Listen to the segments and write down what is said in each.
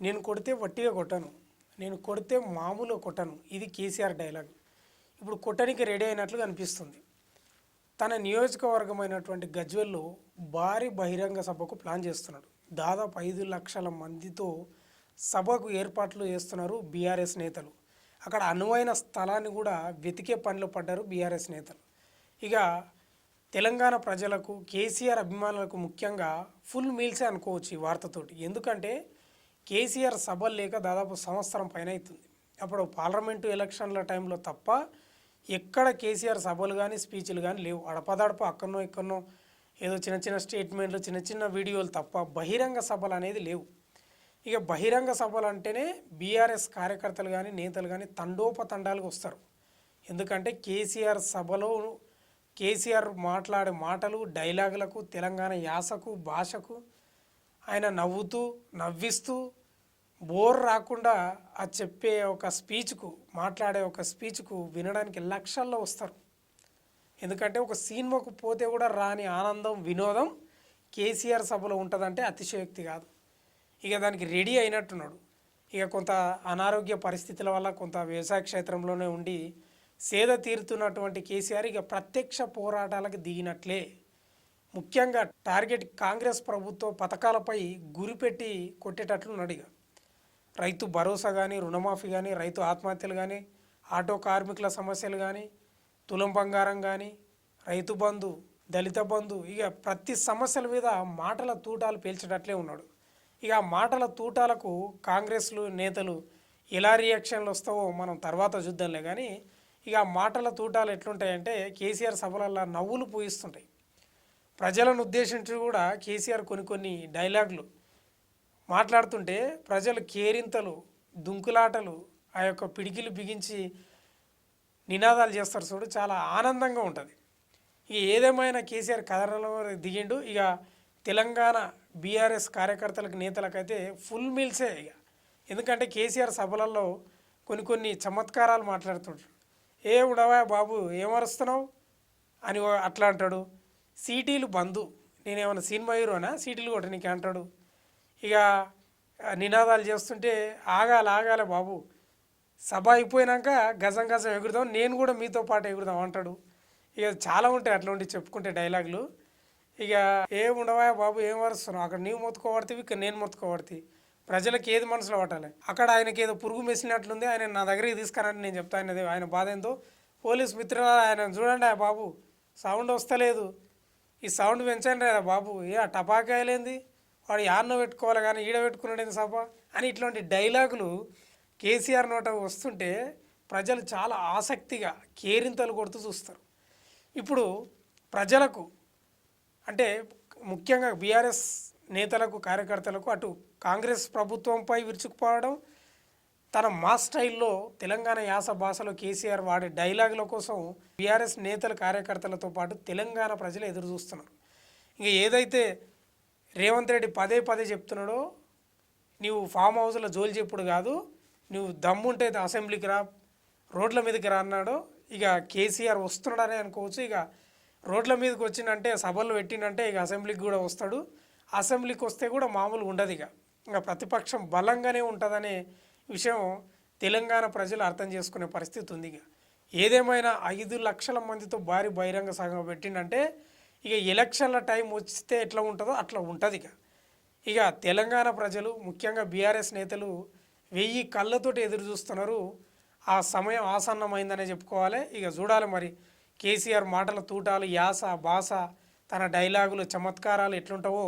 నేను కొడితే వట్టిగా కొట్టను. నేను కొడితే మామూలుగా కొట్టను. ఇది కేసీఆర్ డైలాగ్. ఇప్పుడు కొట్టడానికి రెడీ అయినట్లు అనిపిస్తుంది. తన నియోజకవర్గమైనటువంటి గజ్వెల్లో భారీ బహిరంగ సభకు ప్లాన్ చేస్తున్నాడు. దాదాపు ఐదు లక్షల మందితో సభకు ఏర్పాట్లు చేస్తున్నారు బీఆర్ఎస్ నేతలు. అక్కడ అనువైన స్థలాన్ని కూడా వెతికే పనిలో పడ్డారు బీఆర్ఎస్ నేతలు. ఇక తెలంగాణ ప్రజలకు కేసీఆర్ అభిమానులకు ముఖ్యంగా ఫుల్ మీల్సే అనుకోవచ్చు ఈ వార్తతోటి ఎందుకంటే కేసీఆర్ సభలు లేక దాదాపు సంవత్సరం పైన అవుతుంది అప్పుడు పార్లమెంటు ఎలక్షన్ల టైంలో తప్ప ఎక్కడ కేసీఆర్ సభలు కానీ స్పీచ్లు కానీ లేవు. అడపదడప అక్కడనో ఇక్కడనో ఏదో చిన్న చిన్న స్టేట్మెంట్లు చిన్న చిన్న వీడియోలు తప్ప బహిరంగ సభలు అనేది లేవు. ఇక బహిరంగ సభలు అంటేనే బీఆర్ఎస్ కార్యకర్తలు కానీ నేతలు కానీ తండోపతండాలకు వస్తారు. ఎందుకంటే కేసీఆర్ సభలో కేసీఆర్ మాట్లాడే మాటలు డైలాగులకు తెలంగాణ యాసకు భాషకు ఆయన నవ్వుతూ నవ్విస్తూ బోర్ రాకుండా ఆ చెప్పే ఒక స్పీచ్కు మాట్లాడే ఒక స్పీచ్కు వినడానికి లక్షల్లో వస్తారు. ఎందుకంటే ఒక సినిమాకు పోతే కూడా రాని ఆనందం వినోదం కేసీఆర్ సభలో ఉంటుందంటే అతిశయోక్తి కాదు. ఇక దానికి రెడీ అయినట్టున్నాడు. ఇక కొంత అనారోగ్య పరిస్థితుల వల్ల కొంత వ్యవసాయ క్షేత్రంలోనే ఉండి సేద తీరుతున్నటువంటి కేసీఆర్ ఇక ప్రత్యక్ష పోరాటాలకు దిగినట్లే. ముఖ్యంగా టార్గెట్ కాంగ్రెస్ ప్రభుత్వ పథకాలపై గురిపెట్టి కొట్టేటట్లున్నాడు ఇక. రైతు భరోసా కానీ రుణమాఫీ కానీ రైతు ఆత్మహత్యలు కానీ ఆటో కార్మికుల సమస్యలు కానీ తులం బంగారం కానీ రైతు బంధు దళిత బంధు ఇక ప్రతి సమస్యల మీద మాటల తూటాలు పేల్చినట్లే ఉన్నాడు. ఇక ఆ మాటల తూటాలకు కాంగ్రెస్లు నేతలు ఎలా రియాక్షన్లు వస్తావో మనం తర్వాత చూద్దాంలే కానీ ఇక ఆ మాటల తూటాలు ఎట్లుంటాయంటే కేసీఆర్ సభలల్లో నవ్వులు పూయిస్తుంటాయి. ప్రజలను ఉద్దేశించి కూడా కేసీఆర్ కొన్ని కొన్ని డైలాగులు మాట్లాడుతుంటే ప్రజలు కేరింతలు దుంకులాటలు ఆ యొక్క పిడికిలు బిగించి నినాదాలు చేస్తారు చూడు చాలా ఆనందంగా ఉంటుంది. ఇక ఏదేమైనా కేసీఆర్ కథనంలో దిగిండు ఇక తెలంగాణ బీఆర్ఎస్ కార్యకర్తలకు నేతలకైతే ఫుల్ మీల్సే ఇక. ఎందుకంటే కేసీఆర్ సభలలో కొన్ని కొన్ని చమత్కారాలు మాట్లాడుతుంటాడు ఏ ఉడవా బాబు ఏమరుస్తున్నావు? అని అట్లా అంటాడు. సీటీలు బంధు నేనేమన్నా సినిమా హీరోనా? సీటీలు కొట్టనీకి అంటాడు. ఇక నినాదాలు చేస్తుంటే ఆగాలి ఆగాలి బాబు. సభ అయిపోయినాక గజం గజం ఎగురుదాం నేను కూడా మీతో పాటు ఎగురుదాం అంటాడు. ఇక చాలా ఉంటాయి అట్లా ఉండి చెప్పుకుంటే డైలాగులు. ఇక ఏం ఉండవా బాబు ఏం వరుస్తున్నావు? అక్కడ నీవు మొత్తుకోబడితే ఇక్కడ నేను మొత్తుకోబడుతుంది ప్రజలకు ఏది మనసులో పట్టాలి? అక్కడ ఆయనకి ఏదో పురుగు మెసినట్లుంది ఆయన నా దగ్గరికి తీసుకురండి నేను చెప్తా ఆయన బాధ ఏందో. పోలీస్ మిత్రులు ఆయన చూడండి ఆ బాబు సౌండ్ వస్తలేదు. ఈ సౌండ్ పెంచండి రా బాబు. ఏ టపాకాయలేంది? వాడు యాన్నో పెట్టుకోవాలి కానీ ఈడ పెట్టుకున్నాడు సభ? అని ఇట్లాంటి డైలాగులు కేసీఆర్ నోట వస్తుంటే ప్రజలు చాలా ఆసక్తిగా కేరింతలు కొడుతూ చూస్తారు. ఇప్పుడు ప్రజలకు అంటే ముఖ్యంగా బీఆర్ఎస్ నేతలకు కార్యకర్తలకు అటు కాంగ్రెస్ ప్రభుత్వంపై విరుచుకుపోవడం తన మా స్టైల్లో తెలంగాణ యాస భాషలో కేసీఆర్ వాడే డైలాగుల కోసం బీఆర్ఎస్ నేతల కార్యకర్తలతో పాటు తెలంగాణ ప్రజలు ఎదురు చూస్తున్నారు. ఇంకా ఏదైతే రేవంత్ రెడ్డి పదే పదే చెప్తున్నాడు నీవు ఫామ్ హౌస్లో జోలి చెప్పుడు కాదు నువ్వు దమ్ముంటే అసెంబ్లీకి రా రోడ్ల మీదకి రా అన్నాడు. ఇక కేసీఆర్ వస్తున్నాడని అనుకోవచ్చు. ఇక రోడ్ల మీదకి వచ్చిందంటే సభలు పెట్టిండంటే ఇక అసెంబ్లీకి కూడా వస్తాడు. అసెంబ్లీకి వస్తే కూడా మామూలు ఉండదు ఇక. ఇంకా ప్రతిపక్షం బలంగానే ఉంటుందనే విషయం తెలంగాణ ప్రజలు అర్థం చేసుకునే పరిస్థితి ఉంది ఇక. ఏదేమైనా ఐదు లక్షల మందితో భారీ బహిరంగ సభ పెట్టిండంటే ఇక ఎలక్షన్ల టైం వస్తే ఎట్లా ఉంటుందో అట్లా ఉంటుంది ఇక. ఇక తెలంగాణ ప్రజలు ముఖ్యంగా బీఆర్ఎస్ నేతలు వెయ్యి కళ్ళతోటి ఎదురు చూస్తున్నారు. ఆ సమయం ఆసన్నమైందనే చెప్పుకోవాలి. ఇక చూడాలి మరి కేసీఆర్ మాటల తూటాలు యాస భాష తన డైలాగులు చమత్కారాలు ఎట్లుంటావో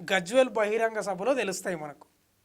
గజ్వెల్ బహిరంగ సభలో తెలుస్తాయి మనకు.